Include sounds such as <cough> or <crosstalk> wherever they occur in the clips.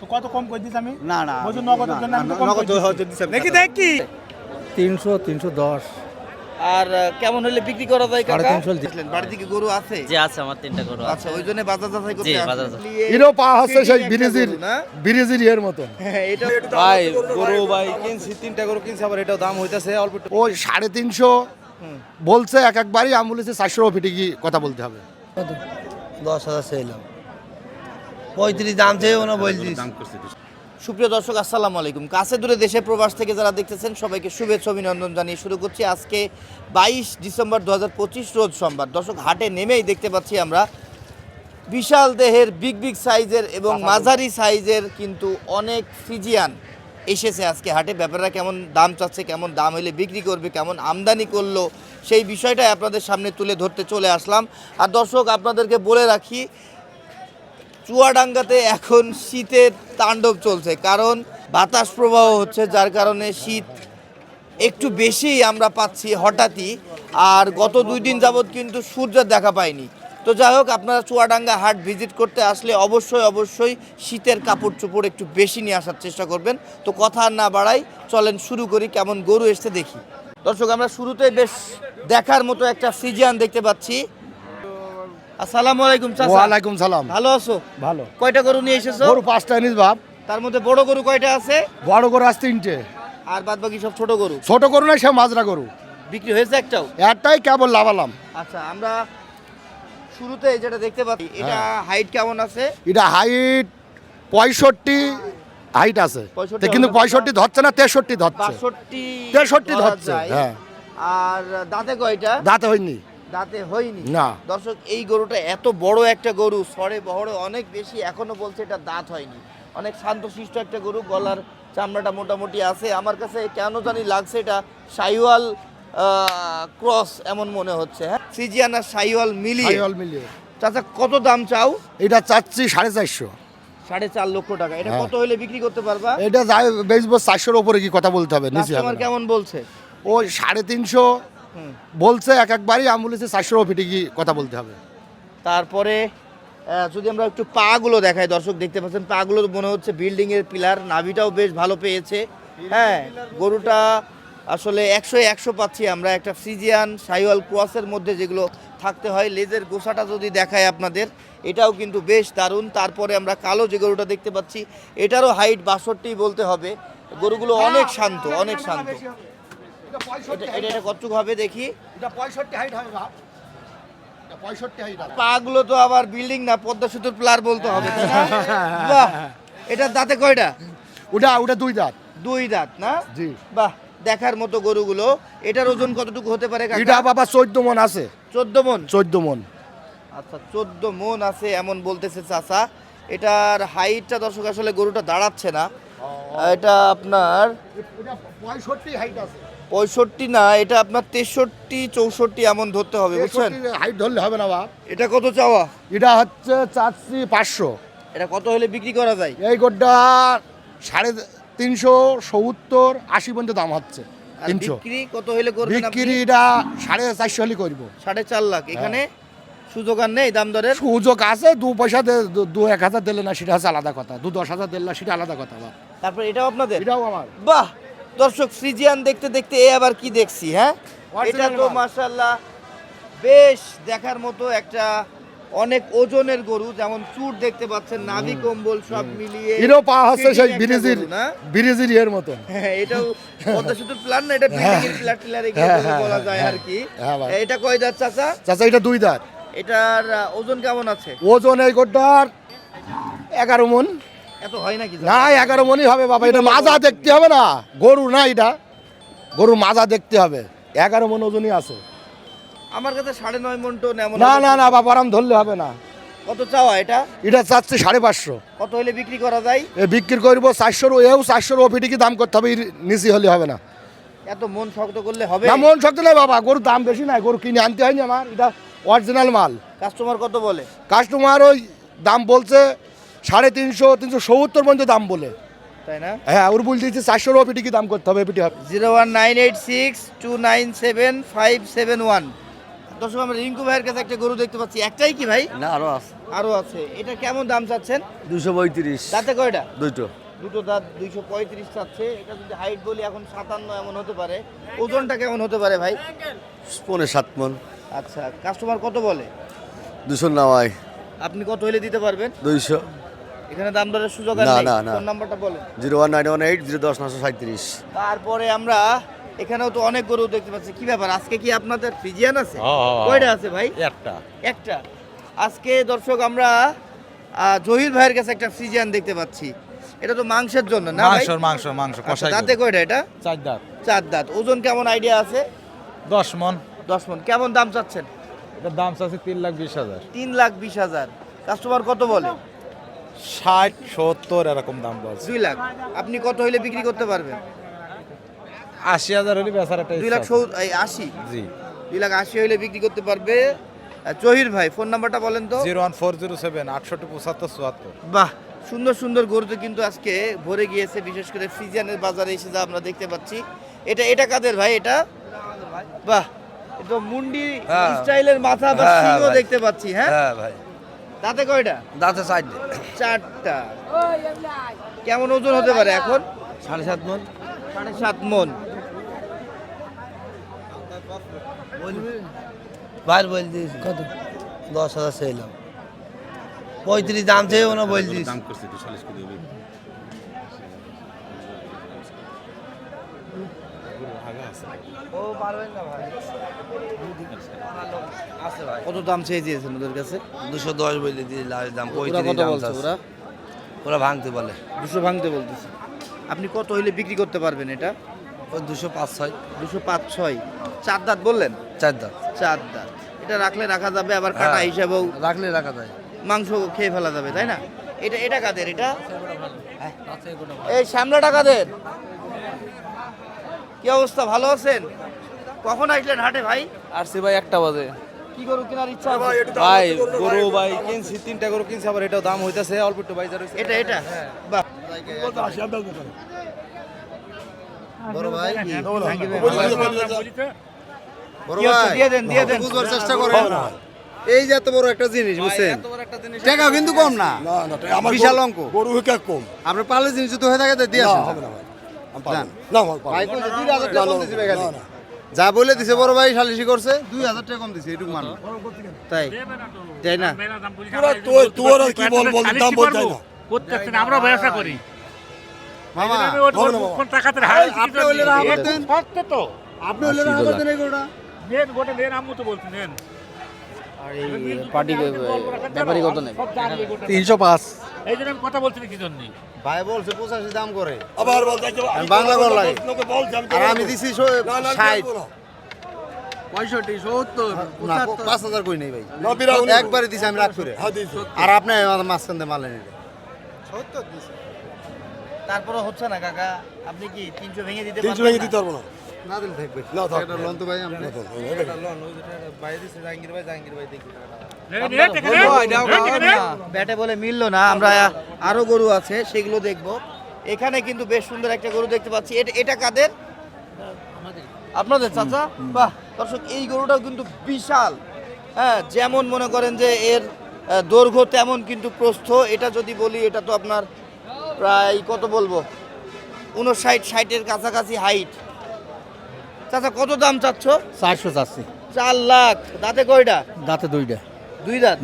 তো কত কম করে দিস আমি? না না বলছো নগদের জন্য আমি। দেখি দেখি। তিনশো তিনশো দশ। আর কেমন হলে বিক্রি করা যায় কাকা? তিনশো বুঝলেন, বাড়ি থেকে গরু আছে? যে আছে আমার তিনটা গরু আছে। আচ্ছা ওই জন্য বাজার যাচাই করতে। বাজার এরও পা হচ্ছে সেই ব্রিজির? ব্রিজির ইয়ের মতো হ্যাঁ, এটা ভাই গরু ভাই। কিনছি তিনটা গরু কিনছি আবার এটাও দাম হইতাছে অল্প ওই সাড়ে তিনশো বলছে এক একবারই আমি বলেছি চারশো ফিটে কি কথা বলতে হবে। দশ হাজার চাইলাম। পঁয়ত্রিশ দাম চেয়ে ওনা বলছিস সুপ্রিয় দর্শক আসসালামু আলাইকুম। কাছে দূরে দেশে প্রবাস থেকে যারা দেখতেছেন সবাইকে শুভেচ্ছা অভিনন্দন জানিয়ে শুরু করছি আজকে বাইশ ডিসেম্বর দু রোজ সোমবার। দর্শক হাটে নেমেই দেখতে পাচ্ছি আমরা বিশাল দেহের বিগ বিগ সাইজের এবং মাঝারি সাইজের কিন্তু অনেক ফিজিয়ান এসেছে আজকে হাটে। ব্যাপাররা কেমন দাম চাচ্ছে কেমন দাম হলে বিক্রি করবে কেমন আমদানি করল সেই বিষয়টাই আপনাদের সামনে তুলে ধরতে চলে আসলাম। আর দর্শক আপনাদেরকে বলে রাখি চুয়াডাঙ্গাতে এখন শীতের তাণ্ডব চলছে, কারণ বাতাস প্রবাহ হচ্ছে, যার কারণে শীত একটু বেশি আমরা পাচ্ছি হঠাৎই, আর গত দুই দিন যাবৎ কিন্তু সূর্যের দেখা পাইনি। তো যাই হোক, আপনারা চুয়াডাঙ্গা হাট ভিজিট করতে আসলে অবশ্যই অবশ্যই শীতের কাপড় চোপড় একটু বেশি নিয়ে আসার চেষ্টা করবেন। তো কথা না বাড়াই, চলেন শুরু করি, কেমন গরু এসছে দেখি। দর্শক, আমরা শুরুতেই বেশ দেখার মতো একটা ফ্রিজিয়ান দেখতে পাচ্ছি। আসসালামু আলাইকুম চাচা। ওয়ালাইকুম সালাম। ভালো আছো? ভালো। কয়টা গরু নিয়ে এসেছ? গরু পাঁচটা নিস বাপ। তার মধ্যে বড় গরু কয়টা আছে? বড় গরু আজ তিনটে। আর বাদ বাকি সব ছোট গরু? ছোট গরু না সে মাজরা গরু। বিক্রি হয়েছে একটাও? একটাই কেবল লাভালাম। আচ্ছা আমরা শুরুতে যেটা দেখতে পাচ্ছি এটা হাইট কেমন আছে? এটা হাইট পঁয়ষট্টি হাইট আছে। 65 কিন্তু পঁয়ষট্টি ধরছে না তেষট্টি ধরছে। বাষট্টি 63 ধরছে, হ্যাঁ। আর দাঁতে কয়টা? দাঁতে হয়নি। দাঁতে হয়নি। না। দর্শক এই গরুটা এত বড় একটা গরু সরে বহরে অনেক বেশি এখনও বলছে এটা দাঁত হয়নি। অনেক শান্তশিষ্ট একটা গরু গলার চামড়াটা মোটামুটি আছে। আমার কাছে কেন জানি লাগছে এটা সাইওয়াল ক্রস এমন মনে হচ্ছে হ্যাঁ? আর সাইওয়াল মিলিয়ে। সাইওয়াল মিলিয়ে। চাচা কত দাম চাও? এটা চাচ্ছি সাড়ে চারশো। সাড়ে চার লক্ষ টাকা। এটা হ্যাঁ। কত হলে বিক্রি করতে পারবা? এটা যাই বেচবো চারশোর ওপরে কি কথা বলতে হবে নিচে হবে কেমন বলছে? ওই সাড়ে তিনশো। বলছে এক একবারই বলেছি চারশোর ওপরে কি কথা বলতে হবে। তারপরে যদি আমরা একটু পাগুলো দেখাই দর্শক দেখতে পাচ্ছেন পাগুলো মনে হচ্ছে বিল্ডিং এর পিলার নাভিটাও বেশ ভালো পেয়েছে। হ্যাঁ গরুটা আসলে একশো একশো পাচ্ছি আমরা একটা ফ্রিজিয়ান সাইওয়াল ক্রসের মধ্যে যেগুলো থাকতে হয় লেজের গোসাটা যদি দেখায় আপনাদের এটাও কিন্তু বেশ দারুণ। তারপরে আমরা কালো যে গরুটা দেখতে পাচ্ছি এটারও হাইট বাষট্টি বলতে হবে। গরুগুলো অনেক শান্ত অনেক শান্ত। এটা এটা এটা কতটুকু হবে দেখি? এটা পঁয়ষট্টি হাইট হবে বাপ। এটা পঁয়ষট্টি হাইট হবে। পাগুলো তো আবার বিল্ডিং না পদ্মা সেতুর প্লার বলতে হবে না? <laughs> বাহ এটার দাঁতে কয়টা? ওটা ওটা দুই দাঁত। দুই দাঁত না? জি। বাহ দেখার মতো গরুগুলো। এটার ওজন কতটুকু হতে পারে এটা বাবা চোদ্দ মন আছে। চোদ্দ মন? চোদ্দ মন। আচ্ছা চোদ্দ মন আছে এমন বলতেছে চাচা। এটার হাইটটা দর্শক আসলে গরুটা দাঁড়াচ্ছে না। এটা আপনার পঁয়ষট্টি হাইট আছে। পঁয়ষট্টি না এটা আপনার তেষট্টি চৌষট্টি এমন ধরতে হবে বুঝছেন? হাইট ধরলে হবে না বাপ। এটা কত চাওয়া? এটা হচ্ছে চারশি পাঁচশো। এটা কত হলে বিক্রি করা যায়? এই গোড্ডা সাড়ে তিনশো সত্তর আশি পর্যন্ত দাম হচ্ছে তিনশো। বিক্রি কত হলে করবেন? বিক্রি এটা সাড়ে চারশো হলে করব। সাড়ে চার লাখ। এখানে সুযোগ আর নেই দাম দরের? সুযোগ আছে দু পয়সা দু- এক হাজার দিলে না সেটা হচ্ছে আলাদা কথা। দু দশ হাজার দিলে না সেটা আলাদা কথা বাপ। তারপর এটাও আপনাদের? এটাও আমার। বাহ! দর্শক ফ্রিজিয়ান দেখতে দেখতে এ আবার কি দেখছি হ্যাঁ? এটা তো মাল। মাশাল্লাহ বেশ দেখার মতো একটা অনেক ওজনের গরু যেমন চুট দেখতে পাচ্ছেন নাভি কম্বল সব মিলিয়ে এরও পা হচ্ছে সেই ব্রিজির ব্রিজির মতো হ্যাঁ, এটাও পদ্মা সেতুর প্ল্যান না এটা বিল্ডিং এর পিলার টিলার হ্যাঁ, বলে হ্যাঁ, যায় হ্যাঁ, আর কি। হ্যাঁ, এটা কয় দাঁত চাচা? চাচা এটা দুই দাঁত। এটার ওজন কেমন আছে? ওজন এই গোড্ডার এগারো মন। এত হয় নাকি না এগারো মনই হবে বাবা এটা মাজা দেখতে হবে না। গরু না এটা। গরু মাজা দেখতে হবে। এগারো মন ওজনই আছে। আমার কাছে সাড়ে নয় মন টোন এমন না না না বাবা আরাম ধরলে হবে না। কত চাওয়া এটা? এটা চাচ্ছে সাড়ে পাঁচশো। কত হলে বিক্রি করা যায়? এ বিক্রি করব চারশোর এও চারশোর ওপিটি কি দাম করতে হবে নিচে হলে হবে না। এত মন শক্ত করলে হবে? না মন শক্তি নাই বাবা গরুর দাম বেশি নাই গরু কিনে আনতে হয়নি আমার এটা অরিজিনাল মাল। কাস্টমার কত বলে? কাস্টমার ওই দাম বলছে সাড়ে তিনশো তিনশো সত্তর পর্যন্ত দাম বলে। তাই না? হ্যাঁ ওর চারশোর ওপিটি কি দাম করতে হবে zero one nine eight six two nine seven five seven one. দর্শক আমরা রিঙ্কু ভাইয়ের কাছে একটা গরু দেখতে পাচ্ছি। একটাই কি ভাই? না আরও আছে। আরও আছে। এটা কেমন দাম চাচ্ছেন? দুশো পঁয়ত্রিশ। কয়টা? দুইটো দুটো দাঁত দুইশো পঁয়ত্রিশ চাচ্ছে। এটা যদি হাইট বলি এখন সাতান্ন এমন হতে পারে। ওজনটা কেমন হতে পারে ভাই? সাত মন। আচ্ছা কাস্টমার কত বলে? দুশো নামাই আপনি কত হলে দিতে পারবেন? দুইশো। এখানে দাম দরের সুযোগ না, না, না। ফোন নাম্বারটা বলেন। Zero one nine one eight zero দশ নশো সাঁত্রিশ তারপরে আমরা এখানেও তো অনেক গরু দেখতে পাচ্ছি। কি ব্যাপার? আজকে কি আপনাদের ফ্রিজিয়ান আছে? কয়টা আছে ভাই? একটা। একটা। আজকে দর্শক আমরা জহির ভাইয়ের কাছে একটা ফ্রিজিয়ান দেখতে পাচ্ছি। এটা তো মাংসের জন্য না মাংস মাংস মাংস আচ্ছা, কষাই দাঁতে কয়টা এটা? চার দাঁত। চার দাঁত। ওজন কেমন আইডিয়া আছে? দশ মন। দশ মন। কেমন দাম চাচ্ছেন? এটার দাম আছে তিন লাখ বিশ হাজার। তিন লাখ বিশ হাজার। কাস্টমার কত বলে? ষাট সত্তর এরকম দাম বলছে। দুই লাখ। আপনি কত হইলে বিক্রি করতে পারবেন? আশি হাজার হলে বেচার একটা দুই লাখ সৌ- এই আশি? জি। দুই লাখ আশি হইলে বিক্রি করতে পারবে আহ, জহির ভাই ফোন নাম্বারটা বলেন তো। Zero one four zero seven আটষট্টি পঁচাত্তর চুয়াত্তর। বাহ সুন্দর সুন্দর গরুতে কিন্তু আজকে ভরে গিয়েছে বিশেষ করে ফ্রিজিয়ানের বাজারে এসে যা আমরা দেখতে পাচ্ছি। এটা এটা কাদের ভাই এটা? বাহ এটা মুন্ডি হ্যাঁ। স্টাইলের মাথা বা হ্যাঁ, হ্যাঁ, ভাই। দেখতে পাচ্ছি হ্যাঁ? হ্যাঁ ভাই। তাতে কয়টা? দাঁতে চার চারটা। কেমন ওজন হতে পারে এখন? সাড়ে সাত মন। সাড়ে সাত মন। বাইর বল দিয়েছি। কত? দশ হাজার চাইলাম। পঁয়ত্রিশ দাম চেয়ে ওনা বল দিয়েছি। কত দাম চেয়ে দিয়েছেন ওদের কাছে? দুশো দশ বলে দিয়ে লাস্ট দাম ওরা পঁয়ত্রিশ কত বলছে ওরা? ওরা ভাঙতে বলে। দুশো ভাঙতে বলতেছে। আপনি কত হইলে বিক্রি করতে পারবেন এটা? ওই দুশো পাঁচ ছয়। দুশো পাঁচ ছয়। চার দাঁত বললেন? চার দাম চার দাঁত। এটা রাখলে রাখা যাবে আবার কাটা হ্যাঁ। হিসাবেও রাখলে রাখা যায়। মাংস খেয়ে ফেলা যাবে তাই না? এটা এটা কাদের এটা? এই শ্যামলাটা কাদের? কি অবস্থা ভালো আছেন? কখন আসলেন হাটে ভাই? আসছি ভাই একটা বাজে। কি গরু কেনার ইচ্ছা ভাই গরু ভাই কিনছি তিনটা গরু কিনছি আবার এটাও দাম হইতাছে অল্প একটু বাইজার হইছে। এটা এটা? বাহ। বড় ভাই। কি হচ্ছে? দিয়ে দেন দিয়ে দেন। চেষ্টা করেন। এই যে এত বড় একটা জিনিস বুঝছেন? টাকা কিন্তু কম না। বিশাল অঙ্ক। গরু হিকা কম। আপনার পারলে জিনিস যদি হয়ে থাকে দিয়ে আসেন। না ভাই। দুই হাজার টাকা ভাই খালি। যা বলে দিছে বড় ভাই সালিশি করছে দুই হাজার টাকা কম দিছে এটুকু মানুষ তাই তাই না? তোর তোর কি বল বল দাম বলতে না। করতেছেন আমরা ব্যবসা করি। মামা আমি আপনি হইলে আমার করতেন। তো। আপনি হলে রাগ করতেন এই গরুটা। নেন গোটা নেন আম্মু তো বলছি নেন। আর এই পার্টি ব্যাপারই কত নেই। তিনশো পাঁচ। এই জন্য আমি কথা বলছি কি জন্য? ভাই বলছে পঁচাশি দাম করে। আবার বল যাইতে আমি বাংলা বল লাগে। লোকে বল যাবে আর আমি দিছি ষাট। পঁয়ষট্টি সত্তর পাঁচ হাজার কই নেই ভাই। একবারে দিছি আমি রাগ করে। হ্যাঁ আর আপনি মাঝখান দিয়ে মারলেন এটা তারপরে হচ্ছে না কাকা। আপনি কি তিনশো ভেঙে দিতে তিনশো ভেঙে দিতে? পারব না। না দিলে থাকবে না, থাকবে। এটা লন তো ভাই। আপনি ভাই দিছে জাহাঙ্গীর ভাই জাহাঙ্গীর ভাই দেখি। ব্যাটে বলে মিললো না আমরা আরও গরু আছে সেগুলো দেখব। এখানে কিন্তু বেশ সুন্দর একটা গরু দেখতে পাচ্ছি। এটা এটা কাদের? আপনাদের চাচা? বাহ দর্শক এই গরুটাও কিন্তু বিশাল। হ্যাঁ যেমন মনে করেন যে এর দৈর্ঘ্য তেমন কিন্তু প্রস্থ। এটা যদি বলি এটা তো আপনার প্রায় কত বলব? উনষাট ষাটের কাছাকাছি হাইট চাচা কত দাম চাচ্ছ? চারশো চাচ্ছি। চার লাখ। দাঁতে কয়টা? দাঁতে দুইটা। দুই দাঁত?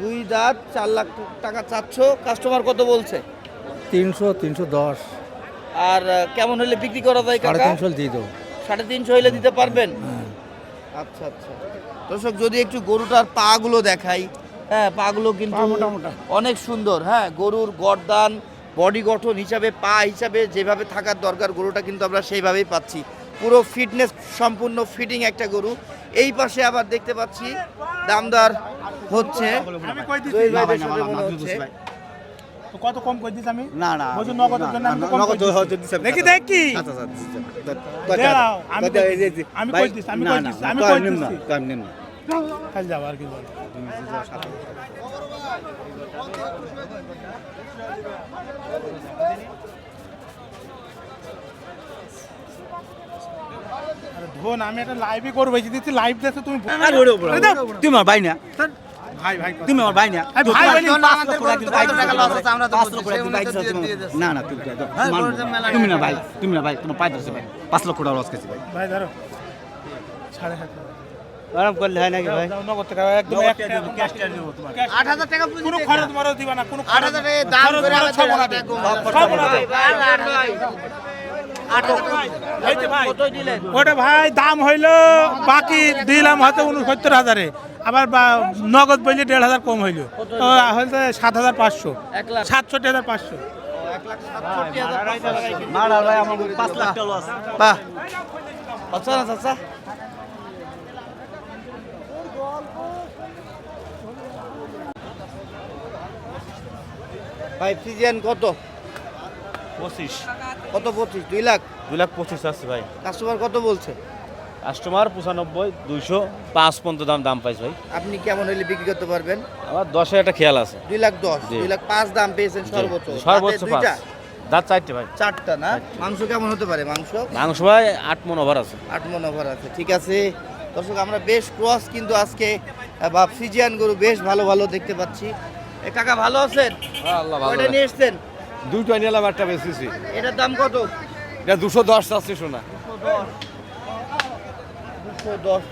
দুই দাঁত চার লাখ টাকা চাচ্ছ। কাস্টমার কত বলছে? তিনশো তিনশো দশ। আর কেমন হলে বিক্রি করা যায় সাড়ে তিনশো দিয়ে দেবো। সাড়ে তিনশো হলে দিতে পারবেন? আচ্ছা আচ্ছা। দর্শক যদি একটু গরুটার পাগুলো দেখাই হ্যাঁ পা গুলো কিন্তু অনেক সুন্দর হ্যাঁ গরুর গরদান বডি গঠন হিসাবে পা হিসাবে যেভাবে থাকার দরকার গরুটা কিন্তু আমরা সেইভাবেই পাচ্ছি। পুরো ফিটনেস সম্পূর্ণ ফিটিং একটা গরু। এই পাশে আবার দেখতে পাচ্ছি দামদার হচ্ছে কত কম কই দিছি আমি? না না জন্য আমি। দেখি দেখি। আমি কই আমি কই আমি কই যাও আর কি বলো। শোন আমি একটা লাইভই করব যদি তুই লাইভ দেখে তুমি তুমি আমার ভাই না ভাই ভাই তুমি আমার ভাই না না না তুমি তুমি না ভাই তুমি না ভাই তোমার পাই ধরছে ভাই। পাঁচ লক্ষ টাকা লস খেয়েছি ভাই। ভাই ধরো। সাড়ে সাত আরাম করলে হয় নাকি ভাই? নগদ টাকা একদম এক টাকা টাকা দেবো তোমার। আট হাজার টাকা পুঁজি কোনো খরচ মরচ দিবা না। কোনো আট হাজার টাকা দাম খরচ করে মরচ আমাদের সব ওরা দেবে। সব ওরা দেবে। ওটা ভাই দাম হইল বাকি দিলাম হয়তো উনসত্তর হাজারে। আবার বা- নগদ বললে দেড় হাজার কম হইল। তো সাত হাজার পাঁচশো। সাতষট্টি হাজার পাঁচশো। মারা ভাই আমার পাঁচ লাখ টাকা লস বাহ আচ্ছা। না ভাই ফ্রিজিয়ান কত? পঁচিশ। কত পঁচিশ? দুই লাখ? দুই লাখ পঁচিশ আছে ভাই। কাস্টমার কত বলছে? কাস্টমার পঁচানব্বই দুইশো পাঁচ পর্যন্ত দাম দাম পাইছে ভাই। আপনি কেমন হলে বিক্রি করতে পারবেন? আমার দশের একটা খেয়াল আছে। দুই লাখ দশ দুই লাখ পাঁচ দাম পেয়েছেন সর্বোচ্চ। সর্বোচ্চ পাঁচ। দাঁত চারটে ভাই। চারটা না? মাংস কেমন হতে পারে মাংস? মাংস ভাই আট মন ওভার আছে। আট মন ওভার আছে ঠিক আছে। দর্শক আমরা বেশ ক্রস কিন্তু আজকে বা ফ্রিজিয়ান গরু বেশ ভালো ভালো দেখতে পাচ্ছি। এ কাকা ভালো আছেন? আল্লাহ কয়টা নিয়ে এসছেন? দুইটা নিলাম একটা বেশিছি এটার দাম কত? এটা দুশো দশ চাচ্ছি শোনা দুশো দশ।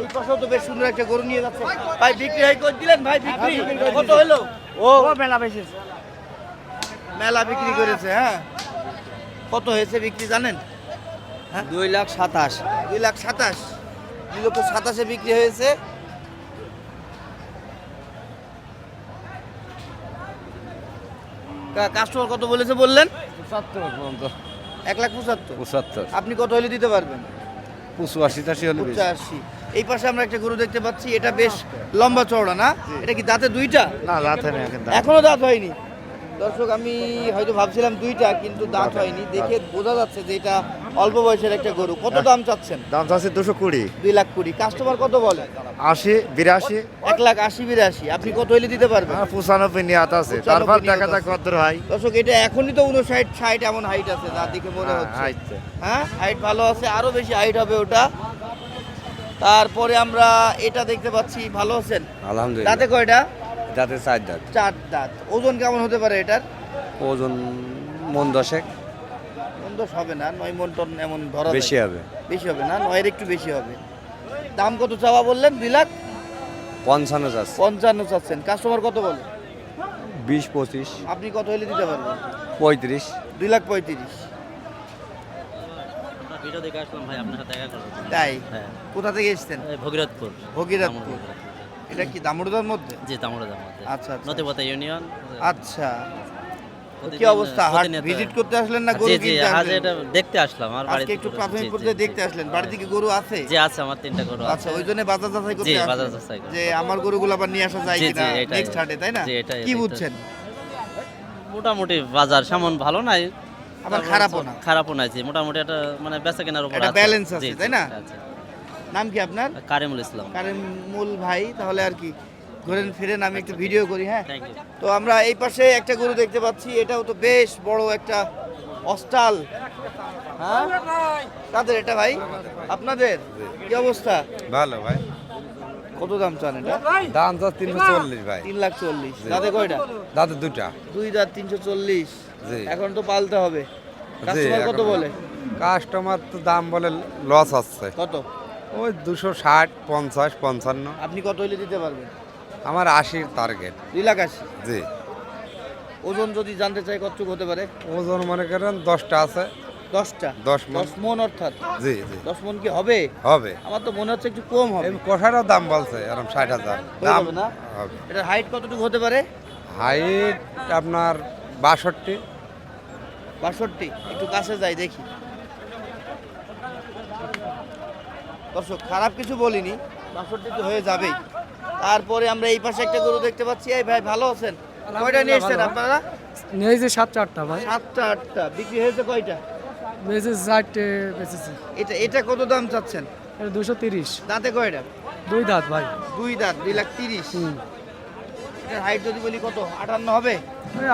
এই পাশেও তো বেশ সুন্দর একটা গরু নিয়ে যাচ্ছে। ভাই বিক্রি হয় করে দিলেন ভাই বিক্রি? কত হলো? ও। মেলা বেশি মেলা বিক্রি করেছে হ্যাঁ। কত হয়েছে বিক্রি জানেন? হ্যাঁ? দুই লাখ সাতাশ। দুই লাখ সাতাশ। দুই লক্ষ সাতাশে বিক্রি হয়েছে। কাস্টমার কত বলেছে বললেন? পঁচাত্তর পর্যন্ত। এক লাখ পঁচাত্তর। পঁচাত্তর। আপনি কত হলে দিতে পারবেন? পঁচাশি টাশি হলে পঁচাশি। এই পাশে আমরা একটা গরু দেখতে পাচ্ছি এটা বেশ লম্বা চওড়া না? এটা কি দাঁতে দুইটা? না না এখনও দাঁত হয়নি? দর্শক আমি হয়তো ভাবছিলাম দুইটা কিন্তু দাঁত হয়নি। দেখে বোঝা যাচ্ছে যে এটা অল্প বয়সের একটা গরু। কত দাম চাচ্ছেন? দাম চাচ্ছে দুশো কুড়ি। দুই লাখ কুড়ি। কাস্টমার কত বলে? আশি বিরাশি। এক লাখ আশি বিরাশি। আপনি কত হইলে দিতে পারবেন? আর পঁচানব্বই নিয়াত আছে। তারপর দেখা যাক কত হয়? দর্শক এটা এখনই তো উনষাট ষাট এমন হাইট আছে যা দেখে মনে হচ্ছে। হ্যাঁ হাইট ভালো আছে আরও বেশি হাইট হবে ওটা। তারপরে আমরা এটা দেখতে পাচ্ছি। ভালো আছেন? আলহামদুলিল্লাহ। দাঁতে কয়টা? যাতে চার দাঁত। চার দাঁত। ওজন কেমন হতে পারে এটার? ওজন মন দশেক। মন দশ হবে না নয় মন টন এমন ধরা বেশি হবে। বেশি হবে না নয়ের একটু বেশি হবে। দাম কত চাওয়া বললেন? দুই লাখ? পঞ্চান্ন যাচ্ছে পঞ্চান্ন চাচ্ছেন। কাস্টমার কত বলে? বিশ পঁচিশ। আপনি কত হলে দিতে পারবেন? পঁয়ত্রিশ। দুই লাখ পঁয়ত্রিশ। ভিডিও দেখে আসলাম ভাই আপনার সাথে দেখা করব। তাই? হ্যাঁ। কোথা থেকে এসেছেন? ভগীরথপুর। ভগীরথপুর। এটা কি মধ্যে? জি মধ্যে। আচ্ছা, আচ্ছা। ইউনিয়ন। আচ্ছা। কি অবস্থা? হাট ভিজিট করতে আসলেন না গরু কিনতে আজ এটা দেখতে আসলাম আর আজকে একটু প্রাথমিক পর্যায়ে দেখতে আসলেন। বাড়িতে কি গরু আছে? জি আছে আমার তিনটা গরু আচ্ছা ওই জন্য বাজার যাচাই করতে জি, বাজার যাচাই। যে আমার গরুগুলো আবার নিয়ে আসা যায় কিনা নেক্সট হাটে তাই না? কি বুঝছেন? মোটামুটি বাজার সামন ভালো নাই। আবার খারাপও না। খারাপও নাই জি মোটামুটি একটা মানে বেচা কেনার উপর একটা আছে। আছে, তাই না? নাম কি আপনার? কারিমুল ইসলাম। কারিমুল ভাই তাহলে আর কি। ঘুরেন ফিরেন আমি একটু ভিডিও করি হ্যাঁ? তো আমরা এই পাশে একটা গরু দেখতে পাচ্ছি এটাও তো বেশ বড় একটা অস্টাল। হ্যাঁ? কাদের এটা ভাই? আপনাদের? কি অবস্থা? ভালো ভাই। কত দাম চান এটা? দাম তো তিনশো চল্লিশ ভাই। তিন লাখ চল্লিশ। দাঁতে কয়টা? দাঁতে দুটা দুই দাঁত তিনশো চল্লিশ। জি। এখন তো পালতে হবে। কাস্টমার কত বলে? কাস্টমার তো দাম বলে লস হচ্ছে। কত? ওই দুশো ষাট পঞ্চাশ পঞ্চান্ন। আপনি কত হইলে দিতে পারবেন? আমার আশির টার্গেট দুই লাখ আশি? জি। ওজন যদি জানতে চাই কতটুকু হতে পারে? ওজন মনে করেন দশটা আছে। দশটা? দশ মণ। দশ মন অর্থাৎ? জি জি। দশ মন কি হবে? হবে। আমার তো মনে হচ্ছে একটু কম হবে। এই কোঠারও দাম বলছে এরকম ষাট হাজার। দাম না? হবে। এটার হাইট কতটুকু হতে পারে? হাইট আপনার বাষট্টি। বাষট্টি? একটু কাছে যাই দেখি। দর্শক খারাপ কিছু বলিনি বাষট্টি তো হয়ে যাবেই। তারপরে আমরা এই পাশে একটা গরু দেখতে পাচ্ছি। এই ভাই ভালো আছেন? কয়টা নিয়ে এসছেন আপনারা? নেই যে সাত চারটা ভাই। সাতটা আটটা। বিক্রি হয়েছে কয়টা? বেঁচেছে চারটে বেঁচেছে। এটা এটা কত দাম চাচ্ছেন? এটা দুশো তিরিশ। দাঁতে কয়টা? দুই দাঁত ভাই। দুই দাঁত দুই লাখ তিরিশ। এটার হাইট যদি বলি কত? আটান্ন হবে?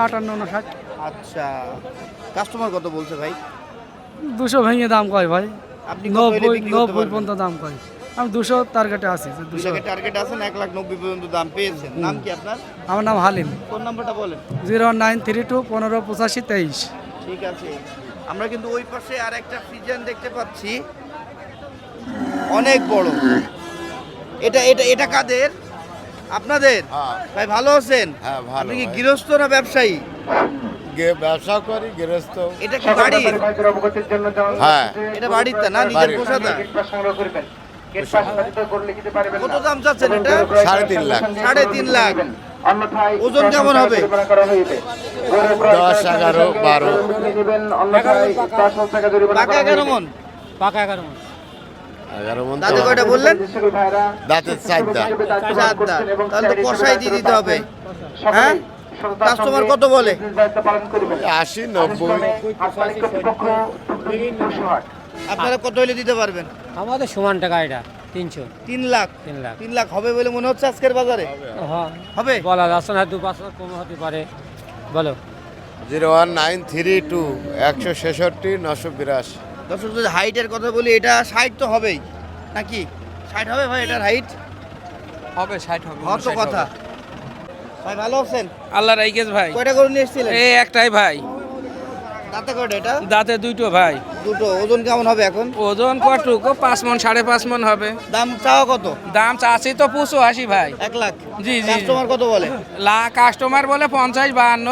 আটান্ন না ষাট। আচ্ছা। কাস্টমার কত বলছে ভাই? দুশো ভেঙে দাম কয় ভাই? আপনি নব্বই নব্বই পর্যন্ত দাম আমি দুশো টার্গেটে আছি দুশো। টার্গেট আছেন এক লাখ নব্বই পর্যন্ত দাম পেয়েছেন। নাম কি আপনার? আমার নাম হালিম। ফোন নাম্বারটা বলেন। জিরো নাইন থ্রি টু পনেরো পঁচাশি তেইশ। ঠিক আছে। আমরা কিন্তু ওই পাশে আর একটা ফ্রিজান দেখতে পাচ্ছি। অনেক বড়। এটা এটা এটা কাদের? আপনাদের? ভাই ভালো আছেন? হ্যাঁ, আপনি কি। গৃহস্থ না ব্যবসায়ী? ব্যবসা করি গৃহস্থ। এটা কি বাড়ির? হ্যাঁ। এটা বাড়ির না? নিজের। পোষাতা কত দাম চাচ্ছেন এটা? সাড়ে তিন লাখ। সাড়ে তিন লাখ। ওজন কেমন হবে? দশ এগারো বারো। পাকা। এগারো মন? পাকা এগারো এগারো মন তো কয়টা বললেন? দাঁতের চারটা চার দাঁত। তাহলে তো কষাই দিয়ে দিতে হবে। হ্যাঁ? কাস্টমার কত বলে? আশি নব্বই। আপনারা কত হলে দিতে পারবেন? আমাদের সমান টাকা এটা তিনশো। তিন লাখ? তিন লাখ। তিন লাখ হবে বলে মনে হচ্ছে আজকের বাজারে? হবে? বলা যাচ্ছে না দু পাঁচ লাখ কম হতে পারে। বলো। Zero one nine three two একশো ছেষট্টি নশো বিরাশি। দর্শক যদি হাইটের কথা বলি এটা ষাট তো হবেই। নাকি? ষাট হবে ভাই এটার হাইট? হবে ষাট হবে হওয়ার কথা। ভাই ভালো আছেন? আল্লাহ রাইকেশ ভাই। কয়টা করে নিয়ে এসেছিলেন? এই একটাই ভাই। দাঁতে কয়টা এটা? দাঁতে দুইটো ভাই। দুটো। ওজন কেমন হবে এখন? ওজন কটুক পাঁচ মন সাড়ে পাঁচ মন হবে। দাম চাওয়া কত? দাম চাচ্ছি তো পুষো আসি ভাই। এক লাখ? জি, জি। কাস্টমার কত বলে? লা কাস্টমার বলে পঞ্চাশ বাহান্ন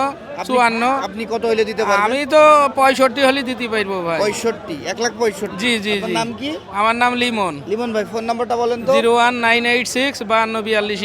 চুয়ান্ন। আপনি কত হইলে দিতে পারবেন? আমি তো পঁয়ষট্টি হলে দিতে পারব ভাই। পঁয়ষট্টি। এক লাখ পঁয়ষট্টি। জি জি জি। নাম কি? আমার নাম লিমন। লিমন ভাই ফোন নাম্বারটা বলেন তো। Zero one nine eight six বাহান্ন বিয়াল্লিশ